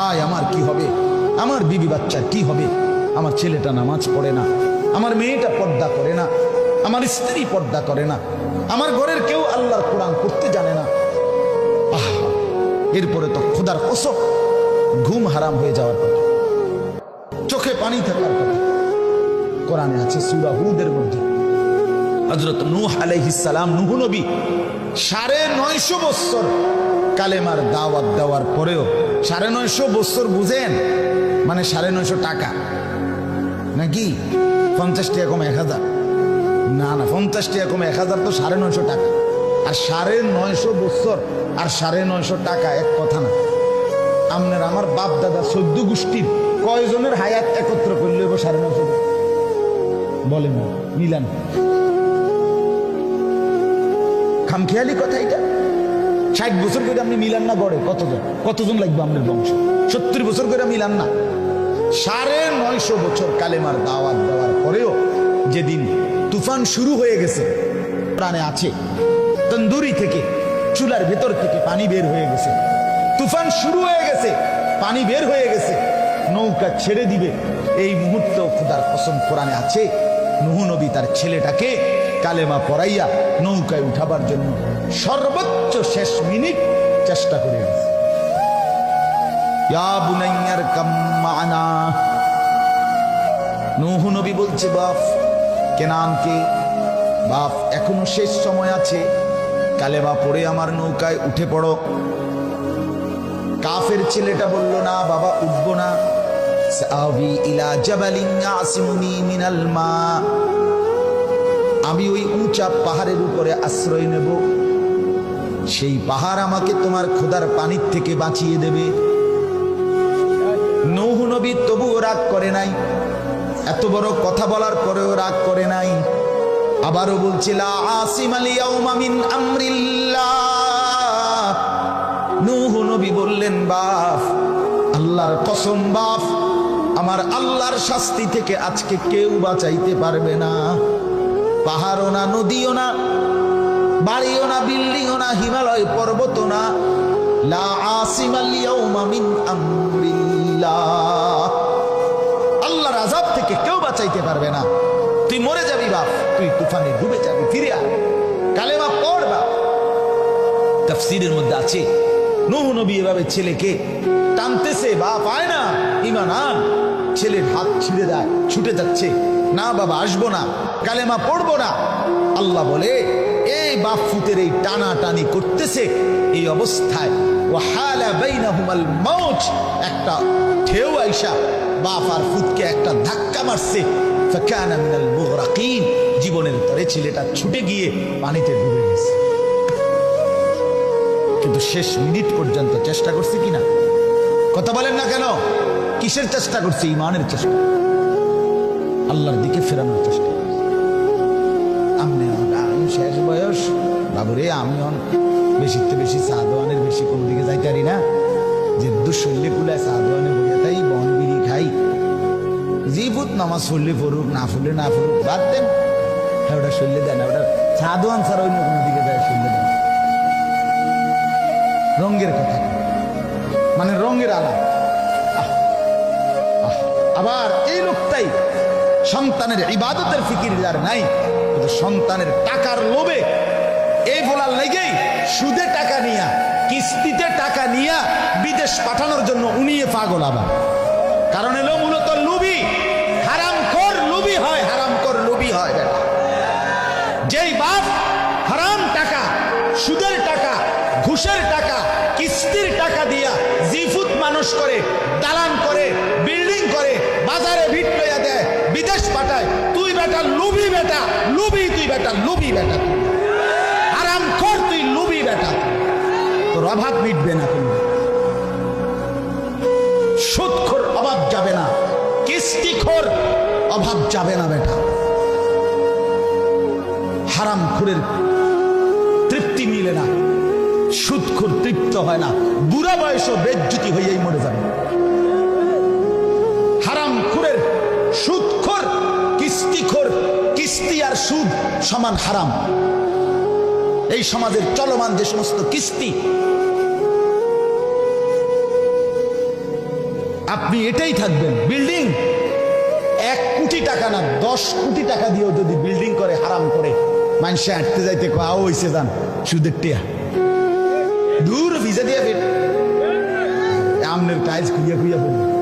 হায় আমার কি হবে? আমার বিবি বাচ্চার কি হবে? আমার ছেলেটা নামাজ পড়ে না, আমার মেয়েটা পর্দা করে না, আমার স্ত্রী পর্দা করে না, আমার ঘরের কেউ আল্লাহর কোরআন করতে জানে না। আহা, এরপরে তো খোদার কসম, ঘুম হারাম হয়ে যাওয়ার কথা। চোখে পানি থাকার কথা। কোরআনে আছে সুরা হুদের মধ্যে। হজরত নূহ আলাইহিস সালাম, নূহ নবী, সাড়ে নয়শো বৎসর কালেমার দাওয়াত দেওয়ার পরেও সাড়ে নয়শো বৎসর বুঝেন? মানে সাড়ে নয়শো টাকা। নাকি? পঞ্চাশ টাকা কম এক হাজার। না না, পঞ্চাশ টাকা কম এক হাজার তো সাড়ে নয়শো টাকা। আর সাড়ে নয়শো বৎসর আর সাড়ে নয়শো টাকা এক কথা না। আপনার আমার বাপ দাদা সদ্য গোষ্ঠীর কয়জনের হায়াত একত্র করলে সাড়ে নয়শো বলেন মিলান। খামখেয়ালি কথা এটা? ষাট বছর করে আপনি মিলান না গড়ে? কতজন? কতজন লাগবে আপনার বংশ? সত্তর বছর করে মিলান না। সাড়ে নয়শো বছর কালেমার দাওয়াত দেওয়ার পরেও যেদিন তুফান শুরু হয়ে গেছে, প্রাণে আছে, তন্দুরি থেকে, চুলার ভেতর থেকে পানি বের হয়ে গেছে। তুফান শুরু হয়ে গেছে, পানি বের হয়ে গেছে। নৌকা ছেড়ে দিবে। এই মুহূর্ত খুদার কসম কোরআনে আছে, নুহু নবী তার ছেলেটাকে কালেমা পড়াইয়া নৌকায় উঠাবার জন্য সর্বোচ্চ শেষ মিনিট চেষ্টা করে গেছে নুহু নবী বলছে, বাপ, কেনানকে, বাপ, এখনও শেষ সময় আছে। কালেমা পড়ে আমার নৌকায় উঠে পড়ো। কাফের ছেলেটা বলল, না, বাবা, উঠবো না। ইলা জাবালিন মা। আমি ওই উঁচা পাহাড়ের উপরে আশ্রয় নেব। সেই পাহাড় আমাকে তোমার খোদার পানির থেকে বাঁচিয়ে দেবে। নৌহ নবী তবুও রাগ করে নাই। এত বড় কথা বলার পরেও রাগ করে নাই। আবারও বলছিল আসিম আলী মিন আমরিল্লাহ। নূহ নবী বললেন, বাপ, আল্লাহর কসম, বাপ, আমার আল্লাহর শাস্তি থেকে আজকে কেউ বাঁচাইতে পারবে না। পাহাড়ও না, নদীও না, বাড়িও না, বিল্ডিংও না, হিমালয় পর্বত না। লা আসিম আল ইয়াউমা মিন আমরিল্লাহ। আল্লাহর আযাব থেকে কেউ বাঁচাইতে পারবে না। তুই মরে যাবি বাপ, তুই তুফানে ডুবে যাবি, ফিরে আয়। কালেমা পড় বাপ। তাফসীরের মধ্যে আছে, নূহ নবী এভাবে ছেলেকে টানতেছে, বাপ আয় না ইমান আন। ছেলের হাত ছিঁড়ে দেয়, ছুটে যাচ্ছে। না বাবা, আসব না, কালেমা পড়ব না। আল্লাহ বলে, এই বাপ ফুতের এই টানা টানি করতেছে, এই অবস্থায় একটা ঢেউ আইসা বাপ ফুতকে একটা ধাক্কা মারছে। জীবনের তরে ছেলেটা ছুটে গিয়ে পানিতে ডুবে গেছে। কিন্তু শেষ মিনিট পর্যন্ত চেষ্টা করছে কিনা? কথা বলেন না কেন? কিসের চেষ্টা করছে? ইমানের চেষ্টা। আল্লাহর দিকে ফেরানোর চেষ্টা। আমি শেষ বয়স। বাবুরে আমি বেশিতে বেশি সাদওয়ানের বেশি কোন দিকে যাইতে পারি না। যে দুঃশল্যে কুলায় সাদওয়ানে বইয়া তাই বন বিড়ি খাই। জিবুত নামাজ পড়লে পড়ুক না পড়লে না পড়ুক বাদ দেন। হ্যাঁ ওটা শরীরে দেয় না ওটা সাদওয়ান ছাড়া অন্য কোনো দিকে যায় শরীরে দেয় না। রঙের কথা। মানে রঙের আলা আহ, আহ। আবার এই লোকটাই সন্তানের ইবাদতের ফিকির যার নাই, কিন্তু সন্তানের টাকার লোভে এই বলার লেগেই সুদে টাকা নিয়া, কিস্তিতে টাকা নিয়া বিদেশ পাঠানোর জন্য উনিয়ে পাগল আবার। কারণ এলো মূলত লুবি হারাম কর লুবি হয়, হারাম কর লুবি হয় যেই বাপ হারাম টাকা, সুদের টাকা, ঘুষের টাকা, কিস্তির টাকা দিয়া জিফুত মানুষ করে, দালান করে করে বাজারে ভিট লইয়া দেয়, বিদেশ পাঠায়। তুই বেটা লুবি বেটা, লুবি তুই বেটা, লুবি বেটা হারাম কর তুই, লুবি বেটা তোর অভাব মিটবে না কোনো। সুদখোর অভাব যাবে না, কিস্তিখোর অভাব যাবে না বেটা। হারাম খুরের তৃপ্তি মিলে না, সুদখোর তৃপ্ত হয় না। বুড়া বয়সও বেজ্জুতি হইয়াই মরে যাবে। সুদ সমান হারাম। এই সমাজের চলমান যে সমস্ত কিস্তি, আপনি এটাই থাকবেন। বিল্ডিং এক কোটি টাকা না, দশ কোটি টাকা দিয়েও যদি বিল্ডিং করে হারাম করে, মানুষে হাঁটতে যাইতে কাও হইছে যান সুদের টিয়া। দূর ভিজা দিয়ে আমনের টাইলস খুঁজে খুঁজে পড়বে।